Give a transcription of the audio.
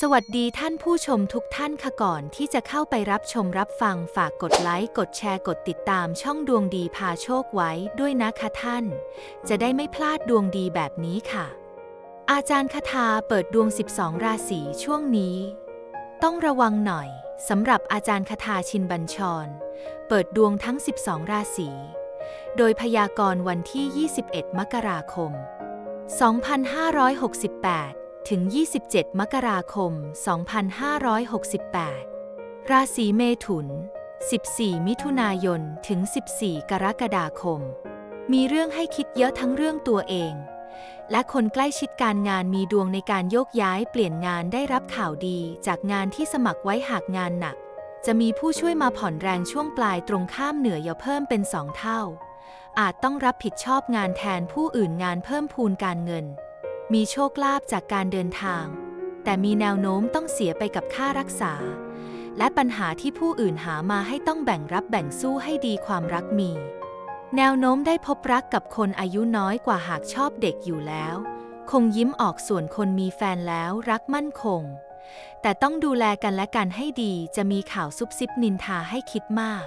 สวัสดีท่านผู้ชมทุกท่านค่ะก่อนที่จะเข้าไปรับชมรับฟังฝากกดไลค์กดแชร์กดติดตามช่องดวงดีพาโชคไว้ด้วยนะคะท่าน จะได้ไม่พลาดดวงดีแบบนี้ค่ะ อาจารย์คาถาเปิดดวง 12 ราศีช่วงนี้ ต้องระวังหน่อยสำหรับอาจารย์คาถาชินบัญชร เปิดดวงทั้ง 12 ราศีโดยพยากรณ์วันที่ 21 มกราคม 2568 ถึง 27 มกราคม 2568 ราศีเมถุน 14 มิถุนายน ถึง 14 กรกฎาคม มีเรื่องให้คิดเยอะทั้งเรื่องตัวเอง และคนใกล้ชิดการงานมีดวงในการโยกย้ายเปลี่ยนงานได้รับข่าวดีจากงานที่สมัครไว้หากงานหนัก จะมีผู้ช่วยมาผ่อนแรงช่วงปลายตรงข้ามเหนืออย่าเพิ่มเป็นสองเท่า อาจต้องรับผิดชอบงานแทนผู้อื่นงานเพิ่มพูนการเงิน มีโชคลาภจากการเดินทาง แต่มีแนวโน้มต้องเสียไปกับค่ารักษา และปัญหาที่ผู้อื่นหามาให้ต้องแบ่งรับแบ่งสู้ให้ดีความรักมี แนวโน้มได้พบรักกับคนอายุน้อยกว่าหากชอบเด็กอยู่แล้ว คงยิ้มออกส่วนคนมีแฟนแล้วรักมั่นคง แต่ต้องดูแลกันและกันให้ดีจะมีข่าวซุบซิบนินทาให้คิดมาก